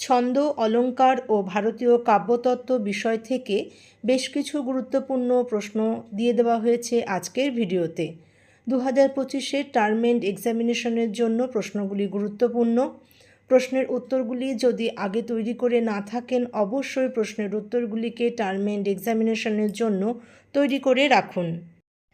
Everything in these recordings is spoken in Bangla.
ছন্দ অলঙ্কার ও ভারতীয় কাব্যতত্ত্ব বিষয় থেকে বেশ কিছু গুরুত্বপূর্ণ প্রশ্ন দিয়ে দেওয়া হয়েছে আজকের ভিডিওতে। দু হাজার পঁচিশের টার্ম এন্ড এক্সামিনেশনের জন্য প্রশ্নগুলি গুরুত্বপূর্ণ। প্রশ্নের উত্তরগুলি যদি আগে তৈরি করে না থাকেন, অবশ্যই প্রশ্নের উত্তরগুলিকে টার্ম এন্ড এক্সামিনেশনের জন্য তৈরি করে রাখুন।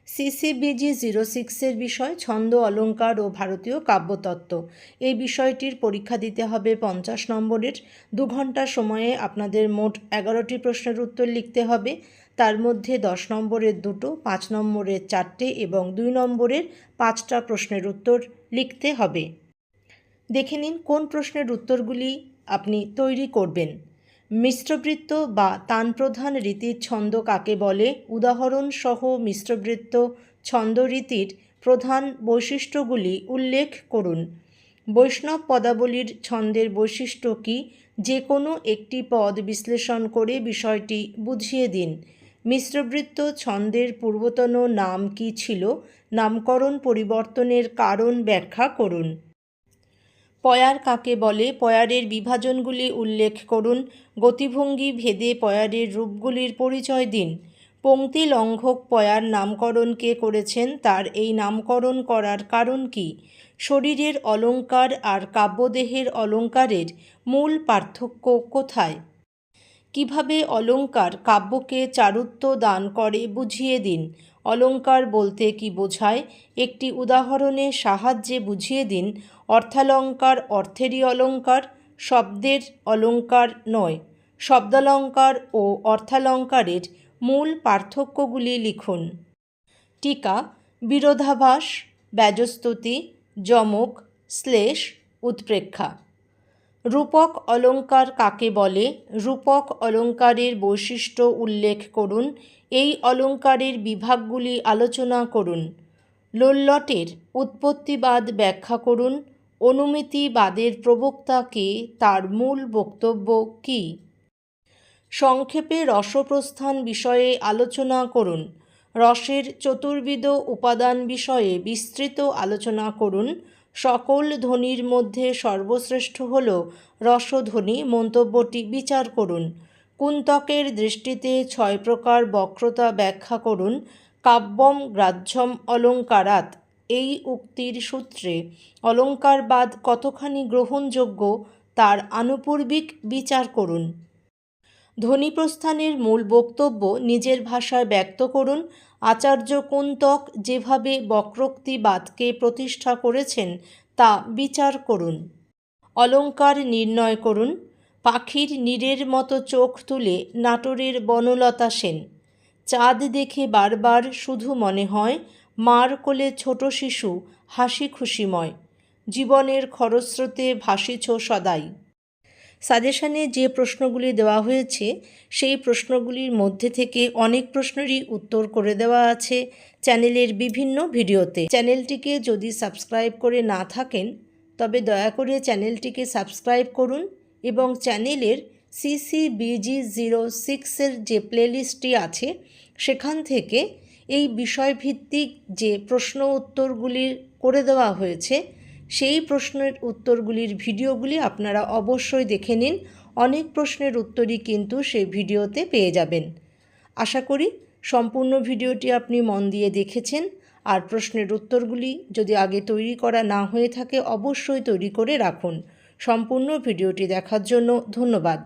সিসিবিজি জিরো সিক্সের বিষয়, ছন্দ অলঙ্কার ও ভারতীয় কাব্যতত্ত্ব। এই বিষয়টির পরীক্ষা দিতে হবে পঞ্চাশ নম্বরের। দু ঘণ্টা সময়ে আপনাদের মোট এগারোটি প্রশ্নের উত্তর লিখতে হবে। তার মধ্যে দশ নম্বরের দুটো, পাঁচ নম্বরের চারটে এবং দুই নম্বরের পাঁচটা প্রশ্নের উত্তর লিখতে হবে। দেখে নিন কোন প্রশ্নের উত্তরগুলি আপনি তৈরি করবেন। মিশ্রবৃত্ত বা তানপ্রধান রীতির ছন্দ কাকে বলে? উদাহরণ সহ মিশ্রবৃত্ত ছন্দরীতির প্রধান বৈশিষ্ট্যগুলি উল্লেখ করুন। বৈষ্ণব পদাবলীর ছন্দের বৈশিষ্ট্য কি? যে কোনো একটি পদ বিশ্লেষণ করে বিষয়টি বুঝিয়ে দিন। মিশ্রবৃত্ত ছন্দের পূর্বতন নাম কি ছিল? নামকরণ পরিবর্তনের কারণ ব্যাখ্যা করুন। পয়ার কাকে বলে? পয়ারের বিভাজনগুলি উল্লেখ করুন। গতিভঙ্গি ভেদে পয়ারের রূপগুলির পরিচয় দিন। পংক্তি লঙ্ঘক পয়ার নামকরণ কে করেছেন? তার এই নামকরণ করার কারণ কি? শরীরের অলঙ্কার আর কাব্যদেহের অলঙ্কারের মূল পার্থক্য কোথায়? কীভাবে অলঙ্কার কাব্যকে চারুত্ব দান করে বুঝিয়ে দিন? অলঙ্কার বলতে কি বোঝায়? একটি উদাহরণের সাহায্যে বুঝিয়ে দিন অর্থালঙ্কার অর্থেরই অলঙ্কার শব্দের অলঙ্কার নয়। শব্দালঙ্কার ও অর্থালঙ্কারের মূল পার্থক্যগুলি লিখুন। টিকা, বিরোধাভাস, ব্যজস্তুতি, যমক, শ্লেষ, উৎপ্রেক্ষা। রূপক অলঙ্কার কাকে বলে? রূপক অলঙ্কারের বৈশিষ্ট্য উল্লেখ করুন। এই অলঙ্কারের বিভাগগুলি আলোচনা করুন। লোল্লটের উৎপত্তিবাদ ব্যাখ্যা করুন। অনুমিতিবাদের প্রবক্তাকে তার মূল বক্তব্য কী? সংক্ষেপে রসপ্রস্থান বিষয়ে আলোচনা করুন। রসের চতুর্বিধ উপাদান বিষয়ে বিস্তৃত আলোচনা করুন। সকল ধ্বনির মধ্যে সর্বশ্রেষ্ঠ হল রসধ্বনি মন্তব্যটি বিচার করুন। কুন্তকের দৃষ্টিতে ছয় প্রকার বক্রতা ব্যাখ্যা করুন। কাব্যম, গ্রাহ্যম অলঙ্কারাত এই উক্তির সূত্রে অলঙ্কারবাদ কতখানি গ্রহণযোগ্য তার আনুপূর্বিক বিচার করুন। ধ্বনিপ্রস্থানের মূল বক্তব্য নিজের ভাষায় ব্যক্ত করুন। আচার্য কুন্তক যেভাবে বক্রোক্তিবাদকে প্রতিষ্ঠা করেছেন, তা বিচার করুন। অলঙ্কার নির্ণয় করুন। পাখির নীরের মতো চোখ তুলে নাটোরের বনলতা সেন। চাঁদ দেখে বারবার শুধু মনে হয়, মার কোলে ছোট শিশু হাসি খুশিময় জীবনের খরস্রোতে ভাসিছ সদাই। সাজেশানে যে প্রশ্নগুলি দেওয়া হয়েছে, সেই প্রশ্নগুলির মধ্যে থেকে অনেক প্রশ্নেরই উত্তর করে দেওয়া আছে চ্যানেলের বিভিন্ন ভিডিওতে। চ্যানেলটিকে যদি সাবস্ক্রাইব করে না থাকেন, তবে দয়া করে চ্যানেলটিকে সাবস্ক্রাইব করুন এবং চ্যানেলের সিসিবিজি জিরো সিক্সের যে প্লেলিস্টটি আছে, সেখান থেকে এই বিষয়ভিত্তিক যে প্রশ্ন উত্তরগুলি করে দেওয়া হয়েছে সেই প্রশ্নের উত্তরগুলির ভিডিওগুলি আপনারা অবশ্যই দেখে নিন। অনেক প্রশ্নের উত্তরই কিন্তু সেই ভিডিওতে পেয়ে যাবেন। আশা করি সম্পূর্ণ ভিডিওটি আপনি মন দিয়ে দেখেছেন। আর প্রশ্নের উত্তরগুলি যদি আগে তৈরি করা না হয়ে থাকে অবশ্যই তৈরি করে রাখুন। সম্পূর্ণ ভিডিওটি দেখার জন্য ধন্যবাদ।